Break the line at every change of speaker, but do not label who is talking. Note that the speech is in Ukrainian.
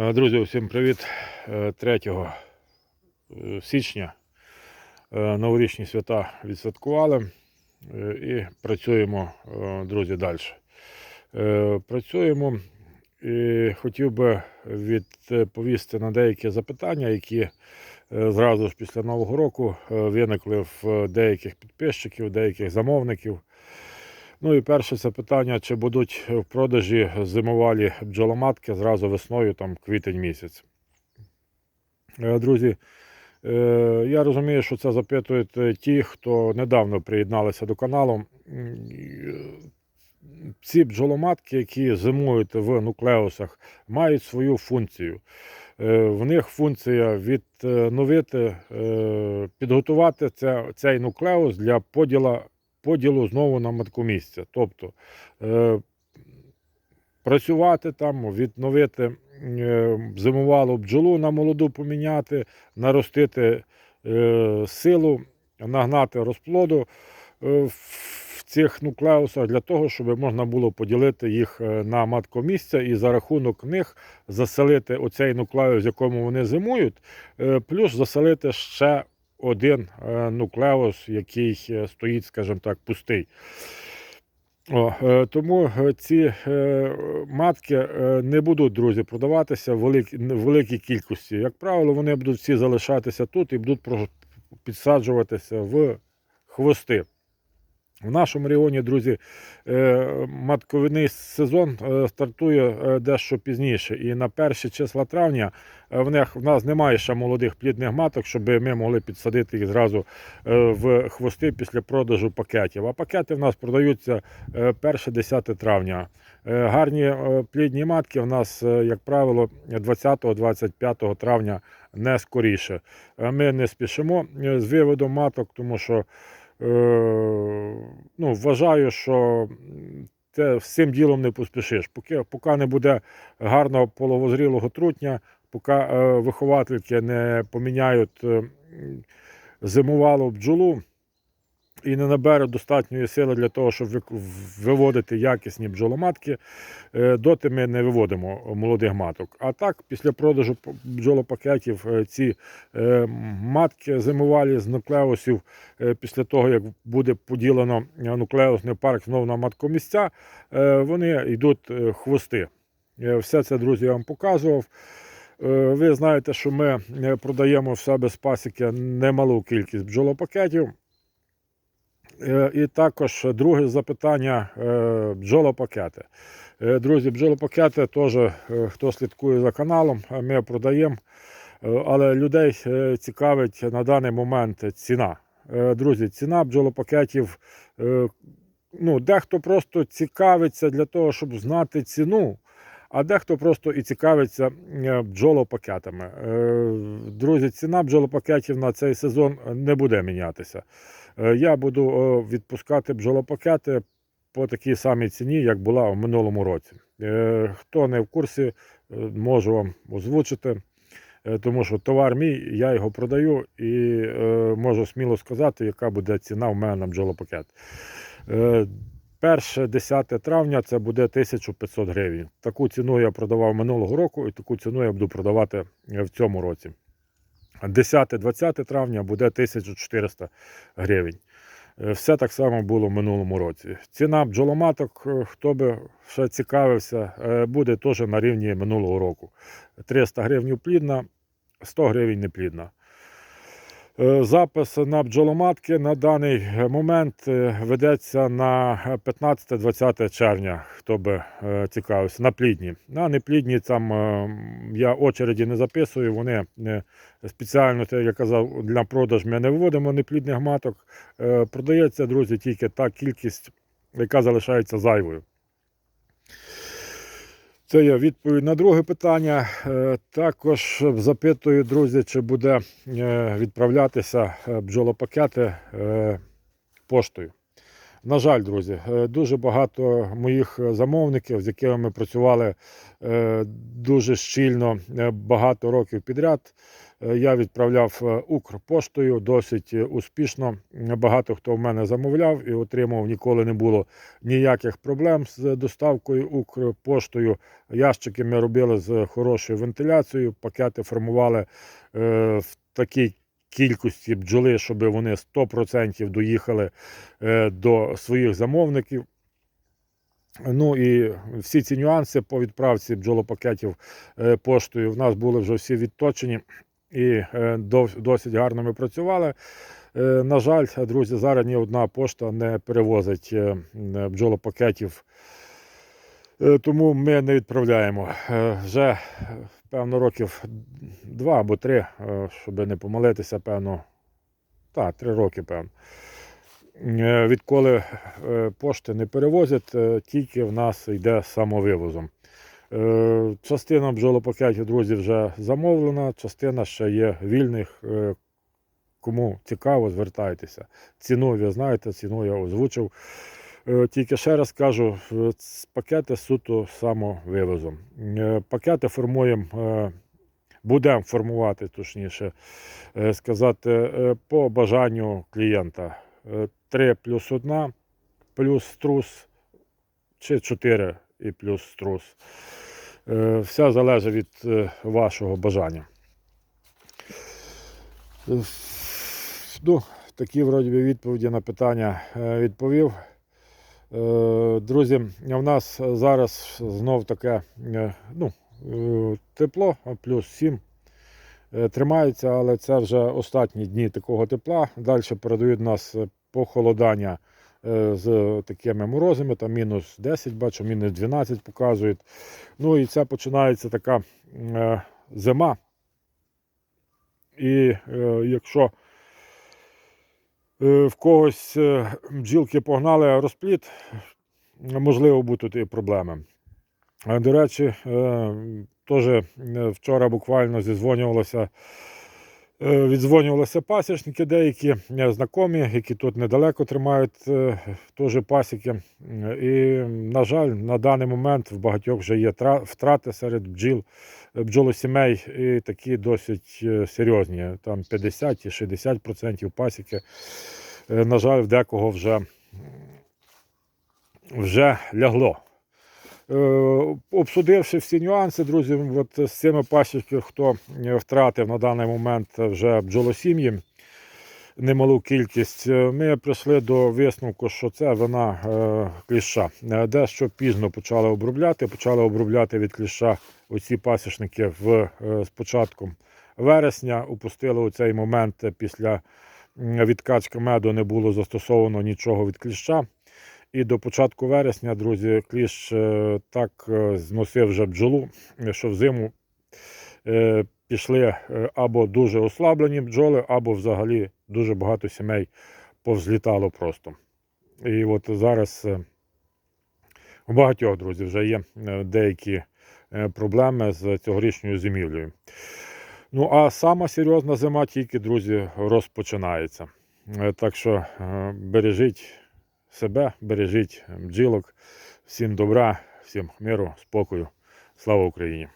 Е, Друзі, всім привіт. Е, 3 е, січня е, новорічні свята відсвяткували і працюємо, друзі, далі. Працюємо і хотів би відповісти на деякі запитання, які зразу ж після Нового року виникли в деяких підписчиків, деяких замовників. Ну і перше це питання, чи будуть в продажі зимовалі бджоломатки зразу весною, там квітень місяць. Е, Друзі, е, я розумію, що це запитують ті, хто недавно приєдналися до каналу. Ці бджоломатки, які зимують в нуклеусах, мають свою функцію. Е, В них функція відновити, підготувати цей нуклеус для поділа поділу знову на маткомісця. Тобто е, працювати там, відновити е, зимувалу бджолу на молоду поміняти, наростити е, силу, нагнати розплоду е, в цих нуклеусах для того, щоб можна було поділити їх е, на маткомісця і за рахунок них заселити оцей нуклеус, в якому вони зимують, е, плюс заселити ще один е, нуклеус, який е, стоїть, скажімо так, пустий. О, е, тому ці матки не будуть, друзі, продаватися в великій кількості. Як правило, вони будуть всі залишатися тут і будуть підсаджуватися в хвости. В нашому регіоні, друзі, е, матковинний сезон е, стартує е, дещо пізніше. І на перші числа травня в них в нас немає ще молодих плідних маток, щоб ми могли підсадити їх зразу в хвости після продажу пакетів. А пакети в нас продаються е, 1-10 травня. Гарні плідні матки в нас, як правило, 20-25 травня не скоріше. Ми не спішимо з виводом маток, тому що ну, вважаю, що те, з цим ділом не поспішиш. Поки, поки не буде гарного половозрілого трутня, поки е, виховательки не поміняють е, зимувалу бджолу і не набере достатньої сили для того, щоб виводити якісні бджоломатки, е, доти ми не виводимо молодих маток. А так, після продажу бджолопакетів, е, ці е, матки зимувалі з нуклеусів, після того, як буде поділено нуклеусний парк знову на маткомісця, вони йдуть хвости. Все це, друзі, я вам показував. Ви знаєте, що ми продаємо в себе з пасіки немалу кількість бджолопакетів. Е, І також друге запитання е, бджолопакети. Е, Друзі, бджолопакети теж, хто слідкує за каналом, ми продаємо. Але людей цікавить на даний момент ціна. Друзі, ціна бджолопакетів. Ну, дехто просто цікавиться для того, щоб знати ціну, а дехто просто і цікавиться бджолопакетами. Друзі, ціна бджолопакетів на цей сезон не буде мінятися. Е, Я буду відпускати бджолопакети по такій самій ціні, як була в минулому році. Е, Хто не в курсі, е, можу вам озвучити, тому що товар мій, я його продаю і можу сміло сказати, яка буде ціна в мене на бджолопакет. Е, Перше 10 травня це буде 1500 гривень. Таку ціну я продавав минулого року і таку ціну я буду продавати в цьому році. 10-20 травня буде 1400 гривень. Е, Все так само було в минулому році. Ціна бджоломаток, е, хто би ще цікавився, е, буде теж на рівні минулого року. 300 гривень плідна, 100 гривень неплідна. Е, Запис на бджоломатки на даний момент е, ведеться на 15-20 червня, хто би е, цікавився, на плідні. На неплідні там я очереді не записую, вони спеціально, як я казав, для продаж ми не виводимо неплідних маток. Продається, друзі, тільки та кількість, яка залишається зайвою. Це є відповідь на друге питання. Е, Також запитую, друзі, чи буде е, відправлятися е, бджолопакети поштою. На жаль, друзі, е, дуже багато моїх е, замовників, з якими ми працювали е, дуже щільно багато років підряд. Я відправляв Укрпоштою досить успішно. Багато хто в мене замовляв і отримав. Ніколи не було ніяких проблем з доставкою Укрпоштою. Ящики ми робили з хорошою вентиляцією. Пакети формували в такій кількості бджоли, щоб вони 100% доїхали е, до своїх замовників. Ну і всі ці нюанси по відправці бджолопакетів е, поштою в нас були вже всі відточені і е, досить гарно ми працювали. На жаль, друзі, зараз ні одна пошта не перевозить бджолопакетів, тому ми не відправляємо. Вже певно років два або три, е, щоб не помилитися, певно. Так, три роки, певно. Е, Відколи е, пошти не перевозять, тільки в нас йде самовивозом. Частина бджолопакетів, друзі, вже замовлена, частина ще є вільних. Кому цікаво, звертайтеся. Ціну ви знаєте, ціну я озвучив. Е, Тільки ще раз кажу, пакети суто самовивозом. Е, Пакети формуємо, е, будемо формувати, точніше сказати, по бажанню клієнта. 3 плюс 1, плюс струс чи 4 і плюс струс. Все залежить від вашого бажання. Ну, такі вроді відповіді на питання відповів. Е, Друзі, в нас зараз знов таке е, ну, е, тепло, плюс 7 е, тримається, але це вже останні дні такого тепла. Далі передають нас похолодання з такими морозами, там мінус 10, бачу, мінус 12 показують. Ну і це починається така зима. І якщо в когось е, бджілки погнали розпліт, можливо, будуть і проблеми. До речі, е, теж е, вчора буквально зізвонювалося. Е, Віддзвонювалися пасічники деякі е, знайомі, які тут недалеко тримають е, теж пасіки. І, на жаль, на даний момент в багатьох вже є втрати серед бджіл, бджолосімей, і такі досить серйозні. Там 50 і 60% пасіки. На жаль, в декого вже, вже лягло. Е, Обсудивши всі нюанси, друзі, от з цими пасічками, хто е, втратив на даний момент вже бджолосім'ї, немалу кількість, е, ми прийшли до висновку, що це вина кліща. Дещо пізно почали обробляти. Почали обробляти від кліща оці пасічники в, з початком вересня. Упустили у цей момент після відкачки меду не було застосовано нічого від кліща. І до початку вересня, друзі, кліщ е, так е, зносив вже бджолу, е, що взиму е, пішли або дуже ослаблені бджоли, або взагалі дуже багато сімей повзлітало просто. І от зараз у багатьох друзів вже є деякі проблеми з цьогорічною зимівлею. Ну а сама серйозна зима тільки, друзі, розпочинається. Так що бережіть себе, бережіть бджілок. Всім добра, всім миру, спокою. Слава Україні!